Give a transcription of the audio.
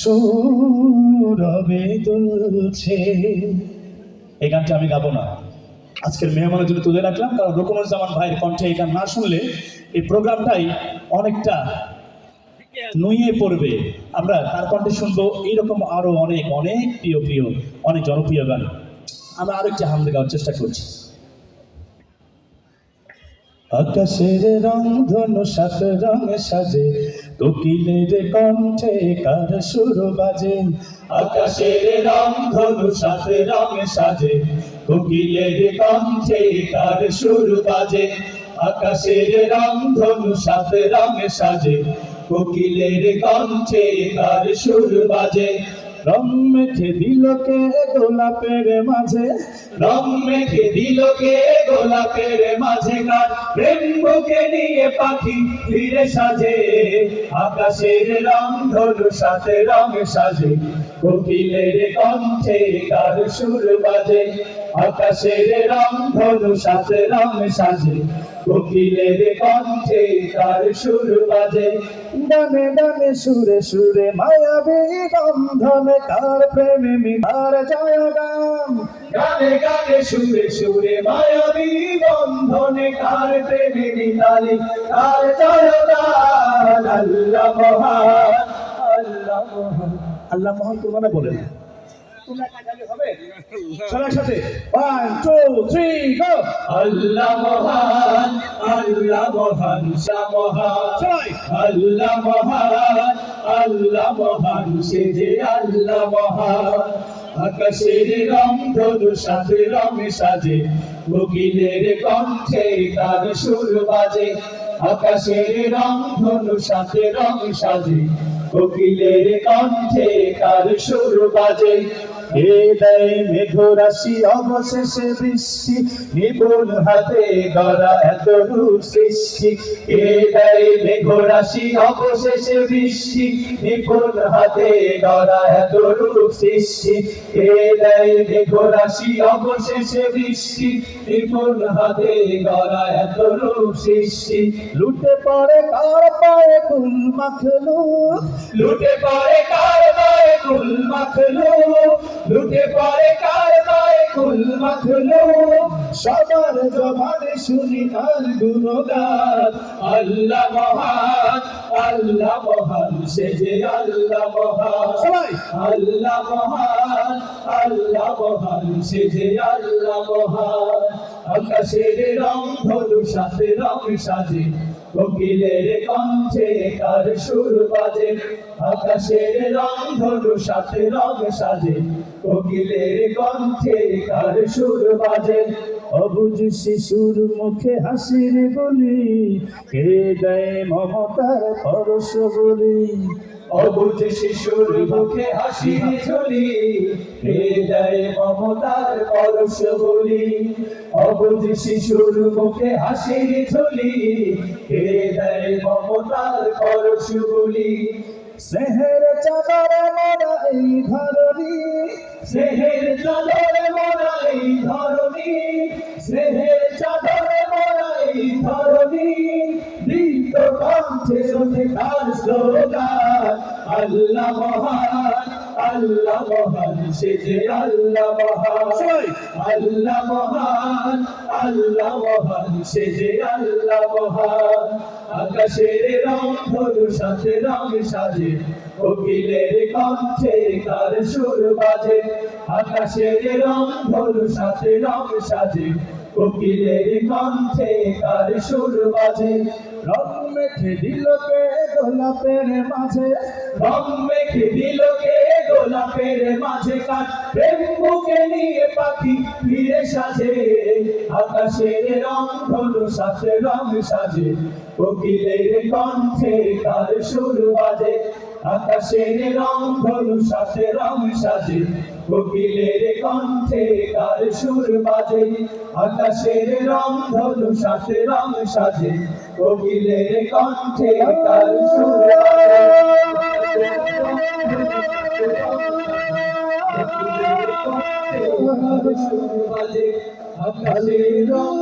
সৌরভে দুলছে। এই গানটা আমি গাবো না। আজকের মেহমানের জন্য তুলে রাখলাম, কারণ রুকনুজ্জামান ভাইয়ের কণ্ঠে এই গান না শুনলে এই প্রোগ্রামটাই অনেকটা নুয়ে পড়বে। আমরা তার কণ্ঠে শুনব এইরকম আরও অনেক অনেক প্রিয় প্রিয়, অনেক জনপ্রিয় গান। আমরা আরেকটি হামলে গাওয়ার চেষ্টা করছি। আকাশের রং ধনু, সাত রঙে সাজে। কোকিলের কণ্ঠে কার সুর বাজে? আকাশের রং ধনু, সাত রঙে সাজে। কোকিলের কণ্ঠে কার সুর বাজে? আকাশের রং ধনু, সাত রঙে সাজে। কোকিলের কণ্ঠে কার সুর বাজে? রং মেখে দিলকে গোলাপের মাঝে? রং মেখে দিলকে গোলাপের মাঝে? কার প্রেম বুকে নিয়ে পাখি ফিরে সাজে? আকাশের রং ধনু সাথে রং সাজে। কোকিলের কণ্ঠে কার সুর বাজে আকাশের রং ধনু সাথে রং সাজে। কোকিলের কণ্ঠে কার সুর বাজে। গানে গানে সুরে সুরে মায়াবী বন্ধনে কার প্রেমে মিতার জয় গান। গানে গানে সুরে সুরে মায়াবী বন্ধনে কার প্রেমে মিতালি কার জয় গান। আল্লাহ মহান আল্লাহ মহান। আল্লাহ মহান তোমরা বলেন সবার সাথে। One two three go Allah মহান আল্লাহ মহান মহান। সবাই। আল্লাহ মহান আল্লাহ মহান সে যে আল্লাহ মহান। আকাশের রং ধনু সাথে রং সাজে কোকিলের কণ্ঠে তার সুর বাজে। আকাশের রং ধনু সাথে রং সাজে। কোকিলের কণ্ঠে কার সুর বাজে। হে দেয় মেঘরাশি অবশেষে বৃষ্টি নিপুণ হাতে গড়া এত রূপ সৃষ্টি। হে দেয় মেঘরাশি অবশেষে বৃষ্টি নিপুণ হাতে গড়া এত রূপ সৃষ্টি। হে দেয় মেঘরাশি অবশেষে বৃষ্টি নিপুণ হাতে গড়া এত রূপ সৃষ্টি। লুটে পড়ে কার পায়ে ফুল মাখলু? লুটে পড়ে কার পায়ে ফুল মাখলু? লুটে পড়ে কার পায়ে ফুল মাখলু? সবার জবানে শুনি তার গুণগান আল্লাহ মহান আল্লাহ মহান সে যে আল্লাহ মহান। সবাই। আল্লাহ মহান আল্লাহ মহান সে যে আল্লাহ মহান। আকাশের রং ধনু সাথে রং সাজে কোকিলের কণ্ঠে কার সুর বাজে। আকাশের রং ধনু সাথে রং সাজে কোকিলের কণ্ঠে কার সুর বাজে। অবুজ শিশুর মুখে হাসির বলি কে দেয় মমতার পরশ বলি। অবুজ শিশুর মুখে হাসির ঝুলি কে দেয় মমতার পরশ বলি। অবুজ শিশুর মুখে হাসির ঝুলি কে দেয় মমতার পরশ বলি। সেহের চাদরে মোরা এই ধরণী। সেহের চাদরে মোরা এই ধরণী। সেহের চাদরে মোরা এই ধরণী। দীপ্ত কণ্ঠে শুনে তার স্লোগান আল্লাহ মহান আল্লাহ মহান সে যে আল্লাহ মহান আল্লাহ মহান আল্লাহ মহান সে যে আল্লাহ মহান আকাশের রং ধনু সাথে রং সাজে কোকিলের কণ্ঠে তার সুর বাজে আকাশের রং ধনু সাথে রং সাজে কোকিলের কণ্ঠে তার সুর বাজে। রং মেখে দিল কে গোলাপের মাঝে। রং মেখে দিল কে গোলাপের মাঝে। কাজ প্রেম বুকে নিয়ে পাখি ফিরে সাজে। আকাশের রং ধনু সাথে রং সাজে। কোকিলের কণ্ঠে তার সুর বাজে। আকাশের রং ধনু সাথে রং সাজে। কোকিলের কণ্ঠে তার সুর বাজে, আকাশের রং ধনু, সাথে রং সাজে। কোকিলের কণ্ঠে তার সুর বাজে, আকাশের রং